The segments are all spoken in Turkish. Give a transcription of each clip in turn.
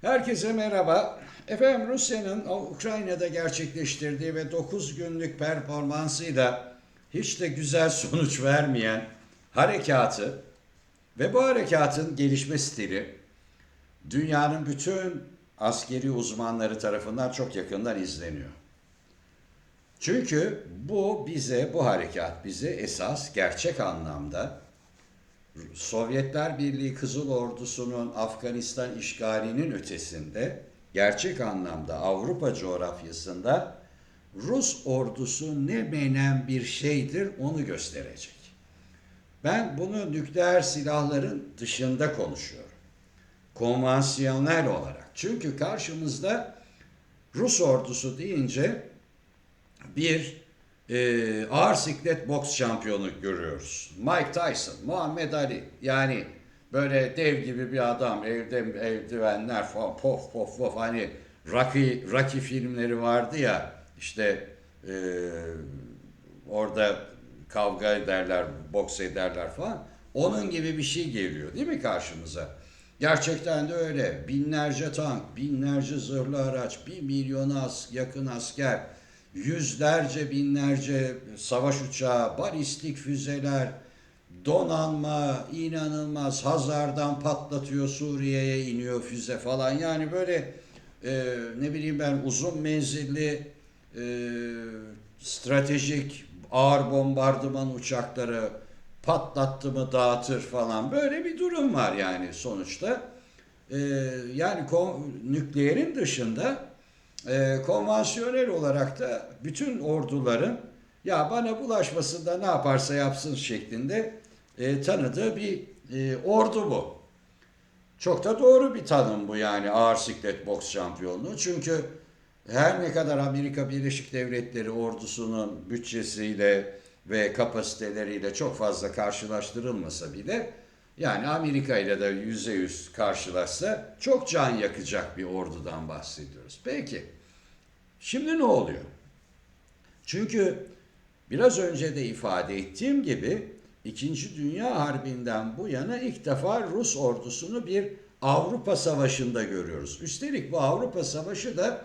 Herkese merhaba. Efendim Rusya'nın Ukrayna'da gerçekleştirdiği ve 9 günlük performansıyla hiç de güzel sonuç vermeyen harekatı ve bu harekatın gelişme stili dünyanın bütün askeri uzmanları tarafından çok yakından izleniyor. Çünkü bu bize, bu harekat bize esas gerçek anlamda Sovyetler Birliği Kızıl Ordusu'nun Afganistan işgalinin ötesinde gerçek anlamda Avrupa coğrafyasında Rus ordusu ne menen bir şeydir onu gösterecek. Ben bunu nükleer silahların dışında konuşuyorum. Konvansiyonel olarak. Çünkü karşımızda Rus ordusu deyince bir e, ağır siklet boks şampiyonu görüyoruz. Mike Tyson, Muhammed Ali. Yani böyle dev gibi bir adam, evde eldivenler falan, pof pof pof hani Rocky, Rocky filmleri vardı ya işte e, orada kavga ederler, boks ederler falan. Onun gibi bir şey geliyor değil mi karşımıza? Gerçekten de öyle. Binlerce tank, binlerce zırhlı araç, bir milyona yakın asker, yüzlerce binlerce savaş uçağı, balistik füzeler, donanma inanılmaz Hazar'dan patlatıyor Suriye'ye iniyor füze falan yani böyle e, ne bileyim ben uzun menzilli e, stratejik ağır bombardıman uçakları patlattı mı dağıtır falan böyle bir durum var yani sonuçta. E, yani nükleerin dışında e, konvansiyonel olarak da bütün orduların ya bana bulaşmasında ne yaparsa yapsın şeklinde e, tanıdığı bir e, ordu bu. Çok da doğru bir tanım bu yani ağır siklet boks şampiyonluğu. Çünkü her ne kadar Amerika Birleşik Devletleri ordusunun bütçesiyle ve kapasiteleriyle çok fazla karşılaştırılmasa bile yani Amerika ile de yüzde yüz karşılaşsa çok can yakacak bir ordudan bahsediyoruz. Peki şimdi ne oluyor? Çünkü biraz önce de ifade ettiğim gibi İkinci Dünya Harbi'nden bu yana ilk defa Rus ordusunu bir Avrupa Savaşı'nda görüyoruz. Üstelik bu Avrupa Savaşı da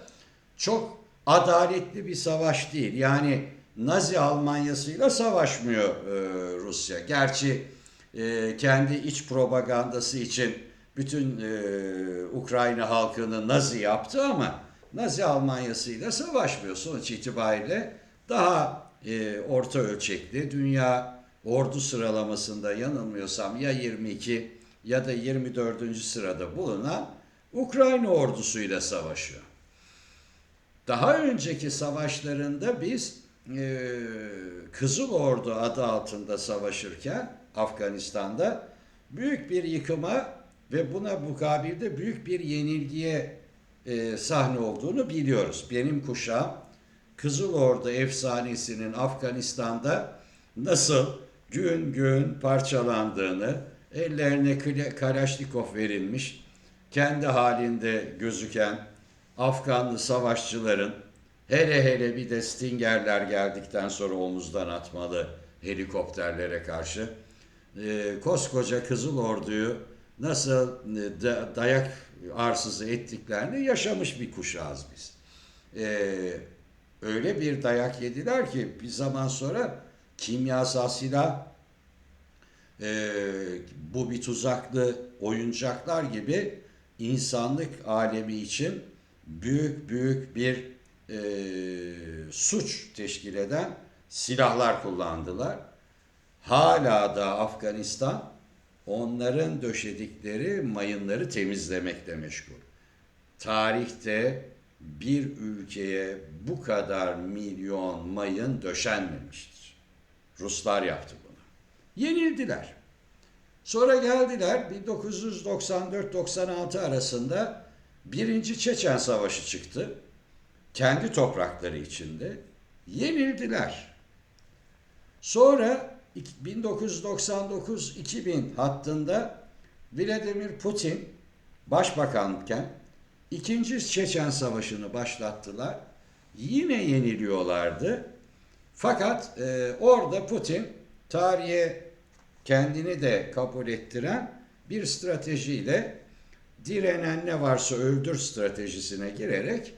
çok adaletli bir savaş değil. Yani Nazi Almanyası'yla savaşmıyor e, Rusya. Gerçi e, kendi iç propagandası için bütün e, Ukrayna halkını Nazi yaptı ama Nazi Almanyası'yla savaşmıyor. Sonuç itibariyle daha e, orta ölçekli dünya ordu sıralamasında yanılmıyorsam ya 22 ya da 24. sırada bulunan Ukrayna ordusuyla savaşıyor. Daha önceki savaşlarında biz e, Kızıl Ordu adı altında savaşırken Afganistan'da büyük bir yıkıma ve buna mukabilde büyük bir yenilgiye e, sahne olduğunu biliyoruz. Benim kuşağım Kızıl Ordu efsanesinin Afganistan'da nasıl gün gün parçalandığını, ellerine Kalaşnikov verilmiş, kendi halinde gözüken Afganlı savaşçıların hele hele bir de Stingerler geldikten sonra omuzdan atmalı helikopterlere karşı e, koskoca Kızıl Ordu'yu nasıl e, da- dayak arsızı ettiklerini yaşamış bir kuşağız biz. E, öyle bir dayak yediler ki bir zaman sonra kimyasal silah e, bu bir tuzaklı oyuncaklar gibi insanlık alemi için büyük büyük bir e, suç teşkil eden silahlar kullandılar. Hala da Afganistan onların döşedikleri mayınları temizlemekle meşgul. Tarihte bir ülkeye bu kadar milyon mayın döşenmemiştir. Ruslar yaptı bunu. Yenildiler. Sonra geldiler 1994-96 arasında Birinci Çeçen Savaşı çıktı. Kendi toprakları içinde. Yenildiler. Sonra 1999-2000 hattında Vladimir Putin başbakanken ikinci Çeçen Savaşı'nı başlattılar. Yine yeniliyorlardı. Fakat e, orada Putin tarihe kendini de kabul ettiren bir stratejiyle direnen ne varsa öldür stratejisine girerek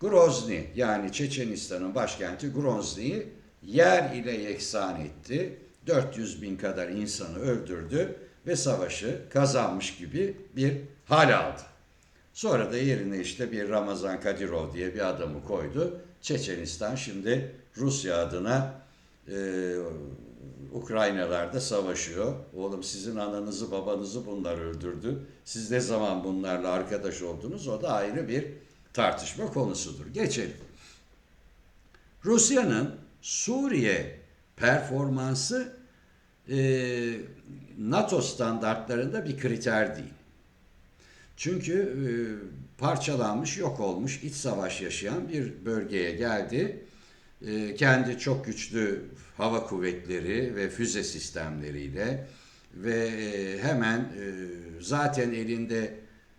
Grozny yani Çeçenistan'ın başkenti Grozny'yi yer ile yeksan etti. 400 bin kadar insanı öldürdü ve savaşı kazanmış gibi bir hal aldı. Sonra da yerine işte bir Ramazan Kadyrov diye bir adamı koydu. Çeçenistan şimdi Rusya adına e, Ukraynalarda savaşıyor. Oğlum sizin ananızı babanızı bunlar öldürdü. Siz ne zaman bunlarla arkadaş oldunuz o da ayrı bir tartışma konusudur. Geçelim. Rusya'nın Suriye performansı e, NATO standartlarında bir kriter değil. Çünkü e, parçalanmış, yok olmuş, iç savaş yaşayan bir bölgeye geldi. E, kendi çok güçlü hava kuvvetleri ve füze sistemleriyle ve e, hemen e, zaten elinde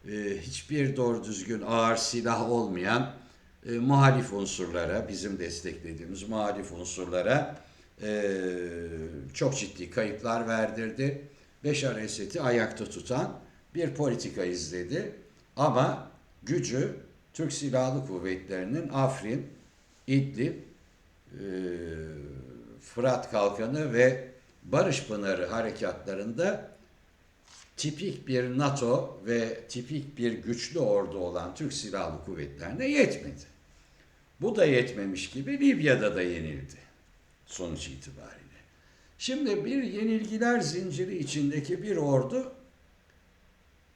e, hiçbir doğru düzgün ağır silah olmayan e, muhalif unsurlara, bizim desteklediğimiz muhalif unsurlara e, çok ciddi kayıplar verdirdi. Beşar Esed'i ayakta tutan bir politika izledi. Ama gücü Türk Silahlı Kuvvetleri'nin Afrin, İdlib, e, Fırat Kalkanı ve Barış Pınarı harekatlarında tipik bir NATO ve tipik bir güçlü ordu olan Türk Silahlı Kuvvetlerine yetmedi. Bu da yetmemiş gibi Libya'da da yenildi sonuç itibariyle. Şimdi bir yenilgiler zinciri içindeki bir ordu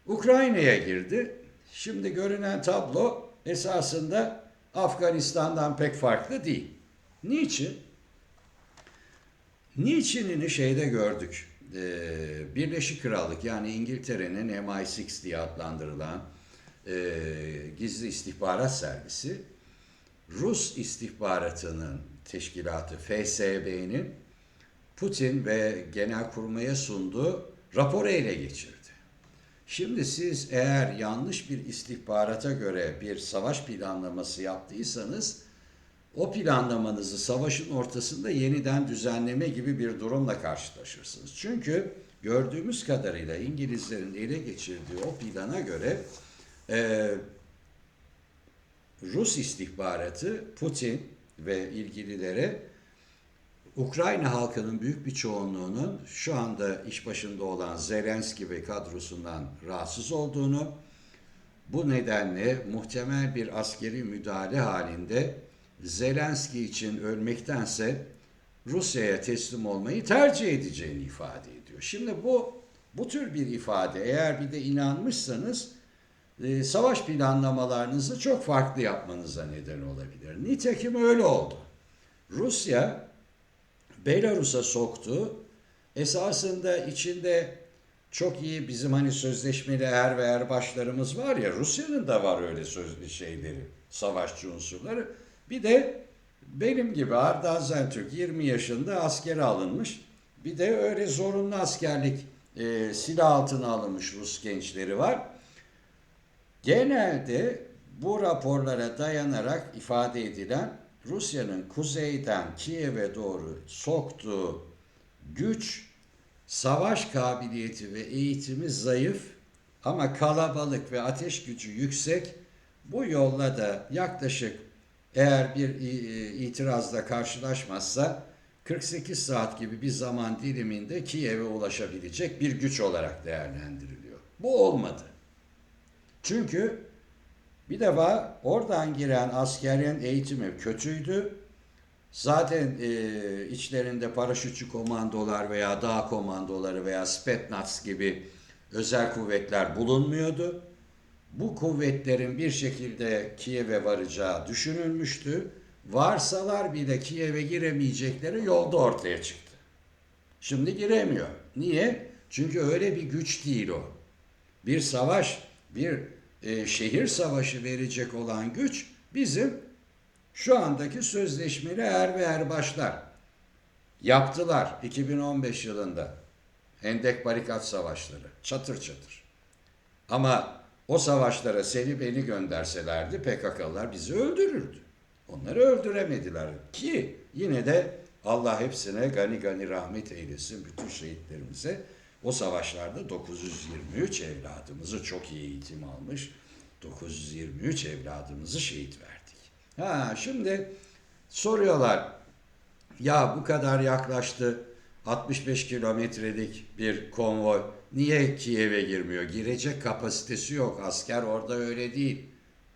Ukrayna'ya girdi. Şimdi görünen tablo esasında Afganistan'dan pek farklı değil. Niçin? Niçinini şeyde gördük. Ee, Birleşik Krallık yani İngiltere'nin MI6 diye adlandırılan e, gizli istihbarat servisi Rus istihbaratının teşkilatı FSB'nin Putin ve Genelkurmay'a sunduğu raporu ele geçirdi. Şimdi siz eğer yanlış bir istihbarata göre bir savaş planlaması yaptıysanız o planlamanızı savaşın ortasında yeniden düzenleme gibi bir durumla karşılaşırsınız. Çünkü gördüğümüz kadarıyla İngilizlerin ele geçirdiği o plana göre e, Rus istihbaratı Putin ve ilgililere Ukrayna halkının büyük bir çoğunluğunun şu anda iş başında olan Zelenski ve kadrosundan rahatsız olduğunu, bu nedenle muhtemel bir askeri müdahale halinde Zelenski için ölmektense Rusya'ya teslim olmayı tercih edeceğini ifade ediyor. Şimdi bu bu tür bir ifade eğer bir de inanmışsanız e, savaş planlamalarınızı çok farklı yapmanıza neden olabilir. Nitekim öyle oldu. Rusya Belarus'a soktu. Esasında içinde çok iyi bizim hani sözleşmeli er ve erbaşlarımız var ya Rusya'nın da var öyle sözlü şeyleri, savaşçı unsurları. Bir de benim gibi Arda Zentürk 20 yaşında askere alınmış. Bir de öyle zorunlu askerlik e, silah altına alınmış Rus gençleri var. Genelde bu raporlara dayanarak ifade edilen Rusya'nın kuzeyden Kiev'e doğru soktuğu güç, savaş kabiliyeti ve eğitimi zayıf ama kalabalık ve ateş gücü yüksek. Bu yolla da yaklaşık eğer bir itirazla karşılaşmazsa 48 saat gibi bir zaman diliminde Kiev'e ulaşabilecek bir güç olarak değerlendiriliyor. Bu olmadı. Çünkü bir defa oradan giren askerin eğitimi kötüydü. Zaten e, içlerinde paraşütçü komandolar veya dağ komandoları veya Spetsnaz gibi özel kuvvetler bulunmuyordu. Bu kuvvetlerin bir şekilde Kiev'e varacağı düşünülmüştü. Varsalar bile Kiev'e giremeyecekleri yolda ortaya çıktı. Şimdi giremiyor. Niye? Çünkü öyle bir güç değil o. Bir savaş, bir e, şehir savaşı verecek olan güç bizim şu andaki sözleşmeli er ve erbaşlar yaptılar 2015 yılında. Hendek barikat savaşları çatır çatır. Ama o savaşlara seni beni gönderselerdi PKK'lılar bizi öldürürdü. Onları öldüremediler ki yine de Allah hepsine gani gani rahmet eylesin bütün şehitlerimize. O savaşlarda 923 evladımızı çok iyi eğitim almış. 923 evladımızı şehit verdik. Ha şimdi soruyorlar ya bu kadar yaklaştı 65 kilometrelik bir konvoy niye Kiev'e girmiyor? Girecek kapasitesi yok. Asker orada öyle değil.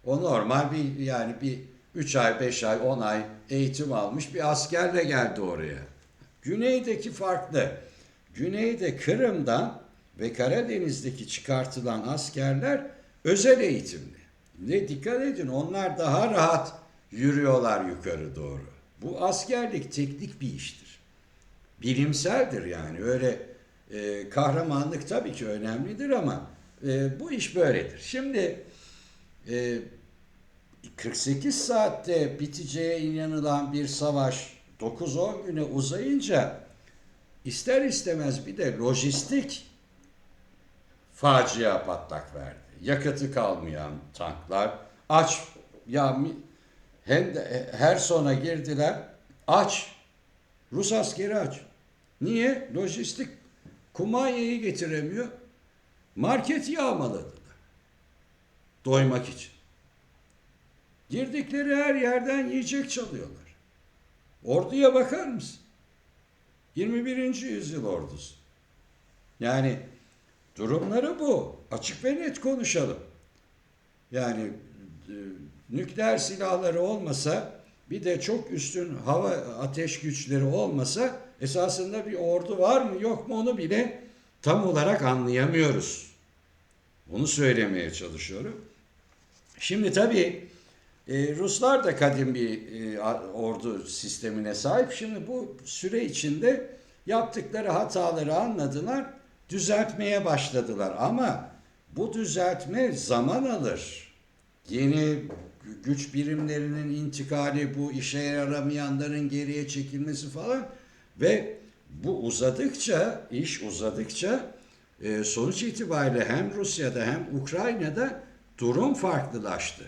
O normal bir yani bir 3 ay, 5 ay, 10 ay eğitim almış bir askerle geldi oraya. Güneydeki farklı. Güneyde Kırım'dan ve Karadeniz'deki çıkartılan askerler özel eğitimli. Ne dikkat edin onlar daha rahat yürüyorlar yukarı doğru. Bu askerlik teknik bir iştir. Bilimseldir yani öyle e, kahramanlık tabii ki önemlidir ama e, bu iş böyledir. Şimdi e, 48 saatte biteceğe inanılan bir savaş 9-10 güne uzayınca ister istemez bir de lojistik facia patlak verdi. Yakıtı kalmayan tanklar aç ya hem de her sona girdiler aç Rus askeri aç. Niye? Lojistik kumanyayı getiremiyor. Market yağmaladılar. Doymak için. Girdikleri her yerden yiyecek çalıyorlar. Orduya bakar mısın? 21. yüzyıl ordusu. Yani durumları bu. Açık ve net konuşalım. Yani e, nükleer silahları olmasa bir de çok üstün hava ateş güçleri olmasa esasında bir ordu var mı yok mu onu bile tam olarak anlayamıyoruz. Onu söylemeye çalışıyorum. Şimdi tabii e, Ruslar da kadim bir e, ordu sistemine sahip. Şimdi bu süre içinde yaptıkları hataları anladılar, düzeltmeye başladılar. Ama bu düzeltme zaman alır. Yeni güç birimlerinin intikali, bu işe yaramayanların geriye çekilmesi falan ve bu uzadıkça, iş uzadıkça e, sonuç itibariyle hem Rusya'da hem Ukrayna'da durum farklılaştı.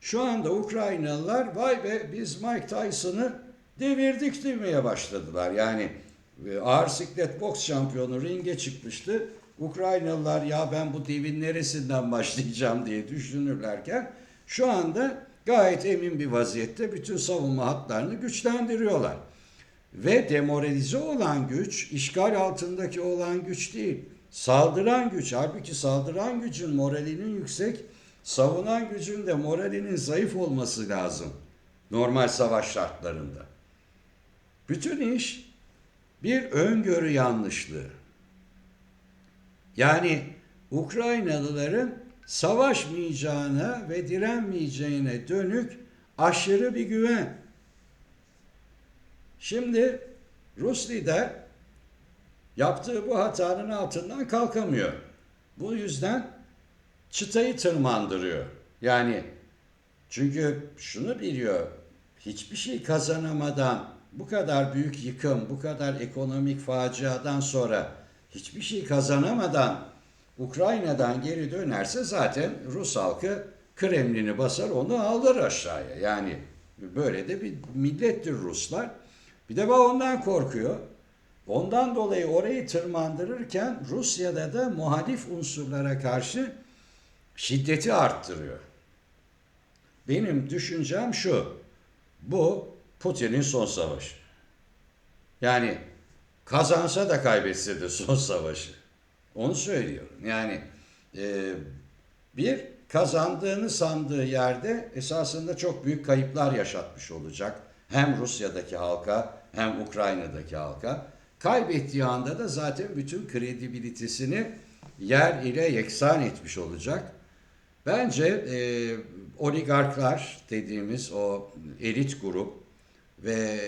Şu anda Ukraynalılar vay be biz Mike Tyson'ı devirdik demeye başladılar. Yani e, ağır siklet boks şampiyonu ringe çıkmıştı. Ukraynalılar ya ben bu devin neresinden başlayacağım diye düşünürlerken şu anda gayet emin bir vaziyette bütün savunma hatlarını güçlendiriyorlar. Ve demoralize olan güç işgal altındaki olan güç değil. Saldıran güç. Halbuki saldıran gücün moralinin yüksek, savunan gücün de moralinin zayıf olması lazım. Normal savaş şartlarında. Bütün iş bir öngörü yanlışlığı. Yani Ukraynalıların savaşmayacağına ve direnmeyeceğine dönük aşırı bir güven. Şimdi Rus lider yaptığı bu hatanın altından kalkamıyor. Bu yüzden çıtayı tırmandırıyor. Yani çünkü şunu biliyor. Hiçbir şey kazanamadan bu kadar büyük yıkım, bu kadar ekonomik faciadan sonra hiçbir şey kazanamadan Ukrayna'dan geri dönerse zaten Rus halkı Kremlin'i basar onu alır aşağıya. Yani böyle de bir millettir Ruslar. Bir de ondan korkuyor. Ondan dolayı orayı tırmandırırken Rusya'da da muhalif unsurlara karşı şiddeti arttırıyor. Benim düşüncem şu. Bu Putin'in son savaşı. Yani kazansa da kaybetse de son savaşı. Onu söylüyorum. Yani e, bir kazandığını sandığı yerde esasında çok büyük kayıplar yaşatmış olacak. Hem Rusya'daki halka hem Ukrayna'daki halka. Kaybettiği anda da zaten bütün kredibilitesini yer ile yeksan etmiş olacak. Bence e, oligarklar dediğimiz o elit grup ve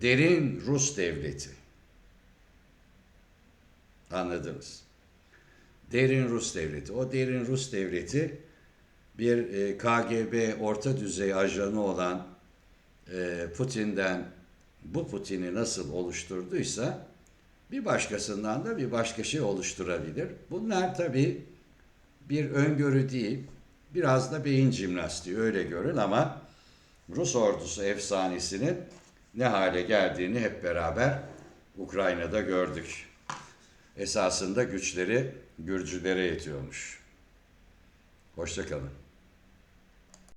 derin Rus devleti. Anladınız. Derin Rus devleti. O derin Rus devleti bir e, KGB orta düzey ajanı olan e, Putin'den bu Putin'i nasıl oluşturduysa bir başkasından da bir başka şey oluşturabilir. Bunlar tabii bir öngörü değil, biraz da beyin jimnastiği öyle görün ama Rus ordusu efsanesinin ne hale geldiğini hep beraber Ukrayna'da gördük. esasında güçleri Gürcülere yetiyormuş. Hoşçakalın.